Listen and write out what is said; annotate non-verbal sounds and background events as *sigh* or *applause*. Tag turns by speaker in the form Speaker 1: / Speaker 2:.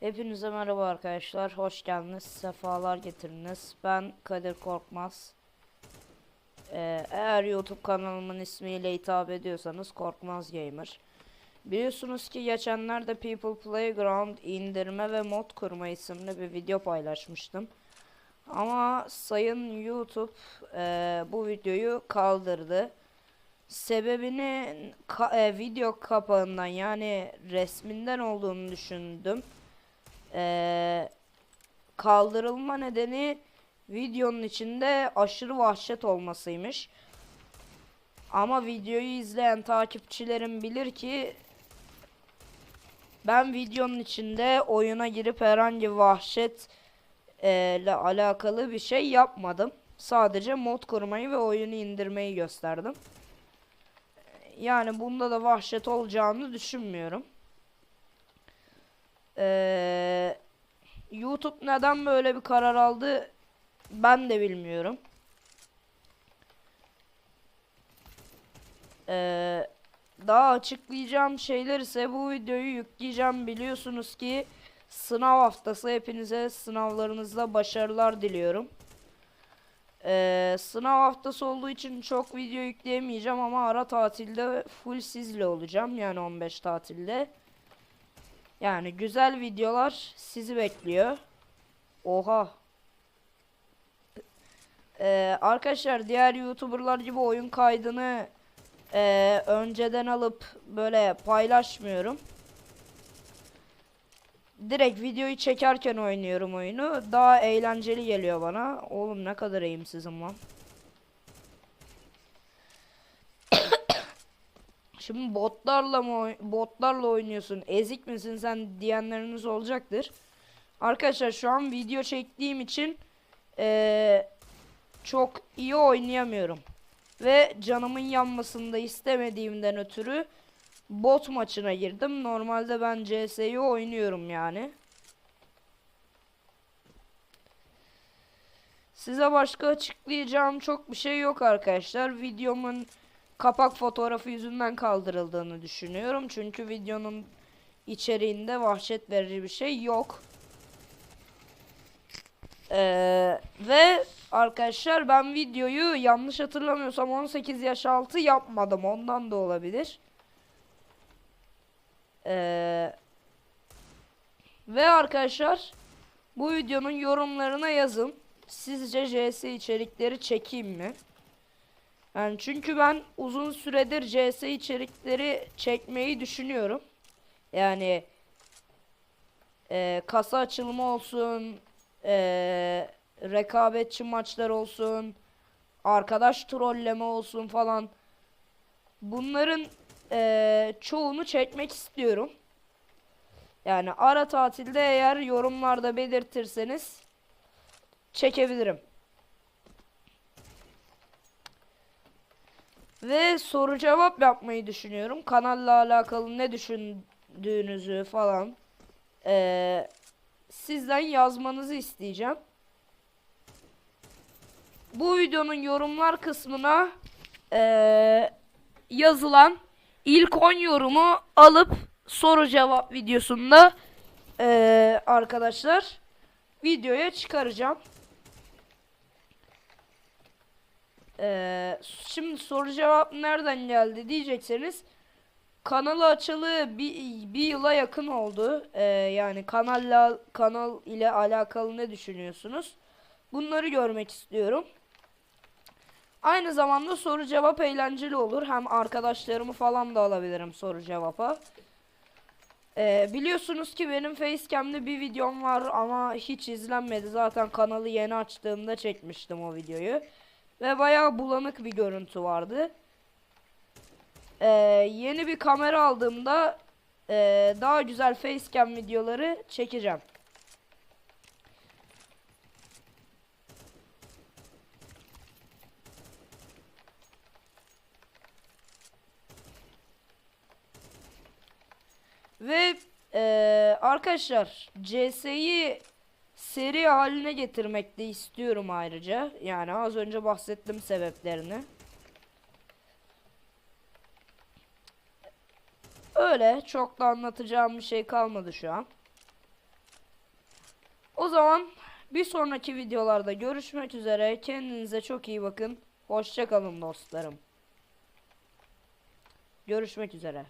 Speaker 1: Hepinize merhaba arkadaşlar. Hoş geldiniz. Sefalar getiriniz. Ben Kadir Korkmaz. Ee, eğer YouTube kanalımın ismiyle hitap ediyorsanız Korkmaz Gamer. Biliyorsunuz ki geçenlerde People Playground indirme ve mod kurma isimli bir video paylaşmıştım. Ama sayın YouTube e, bu videoyu kaldırdı. Sebebini ka- e, video kapağından yani resminden olduğunu düşündüm. Ee, kaldırılma nedeni videonun içinde aşırı vahşet olmasıymış. Ama videoyu izleyen takipçilerim bilir ki ben videonun içinde oyuna girip herhangi vahşet e, ile alakalı bir şey yapmadım. Sadece mod kurmayı ve oyunu indirmeyi gösterdim. Yani bunda da vahşet olacağını düşünmüyorum. Ee, YouTube neden böyle bir karar aldı ben de bilmiyorum. Ee, daha açıklayacağım şeyler ise bu videoyu yükleyeceğim biliyorsunuz ki sınav haftası hepinize sınavlarınızda başarılar diliyorum. Ee, sınav haftası olduğu için çok video yükleyemeyeceğim ama ara tatilde full sizle olacağım yani 15 tatilde. Yani güzel videolar sizi bekliyor. Oha. Ee, arkadaşlar diğer YouTuber'lar gibi oyun kaydını ee, önceden alıp böyle paylaşmıyorum. Direkt videoyu çekerken oynuyorum oyunu. Daha eğlenceli geliyor bana. Oğlum ne kadar eğimsizim lan. *coughs* Şimdi botlarla mı botlarla oynuyorsun? Ezik misin sen diyenleriniz olacaktır. Arkadaşlar şu an video çektiğim için eee, çok iyi oynayamıyorum. Ve canımın yanmasını da istemediğimden ötürü bot maçına girdim. Normalde ben CS'yi oynuyorum yani. Size başka açıklayacağım çok bir şey yok arkadaşlar. Videomun kapak fotoğrafı yüzünden kaldırıldığını düşünüyorum. Çünkü videonun içeriğinde vahşet verici bir şey yok. Ee, ve arkadaşlar ben videoyu yanlış hatırlamıyorsam 18 yaş altı yapmadım. Ondan da olabilir. Ee, ve arkadaşlar bu videonun yorumlarına yazın. Sizce CS içerikleri çekeyim mi? Yani çünkü ben uzun süredir CS içerikleri çekmeyi düşünüyorum. Yani e, kasa açılımı olsun, e, rekabetçi maçlar olsun, arkadaş trolleme olsun falan. Bunların e, çoğunu çekmek istiyorum. Yani ara tatilde eğer yorumlarda belirtirseniz çekebilirim. Ve soru cevap yapmayı düşünüyorum. Kanalla alakalı ne düşündüğünüzü falan eee, sizden yazmanızı isteyeceğim. Bu videonun yorumlar kısmına eee, yazılan ilk 10 yorumu alıp soru cevap videosunda eee, arkadaşlar videoya çıkaracağım. Ee, şimdi soru cevap nereden geldi diyecekseniz kanalı açılı bir, bir yıla yakın oldu. Ee, yani kanalla kanal ile alakalı ne düşünüyorsunuz? Bunları görmek istiyorum. Aynı zamanda soru cevap eğlenceli olur. Hem arkadaşlarımı falan da alabilirim soru cevapa. Ee, biliyorsunuz ki benim Facecam'de bir videom var ama hiç izlenmedi. Zaten kanalı yeni açtığımda çekmiştim o videoyu. Ve bayağı bulanık bir görüntü vardı. Ee, yeni bir kamera aldığımda ee, daha güzel facecam videoları çekeceğim. Ve ee, arkadaşlar CS'yi seri haline getirmek de istiyorum ayrıca. Yani az önce bahsettim sebeplerini. Öyle çok da anlatacağım bir şey kalmadı şu an. O zaman bir sonraki videolarda görüşmek üzere. Kendinize çok iyi bakın. Hoşça kalın dostlarım. Görüşmek üzere.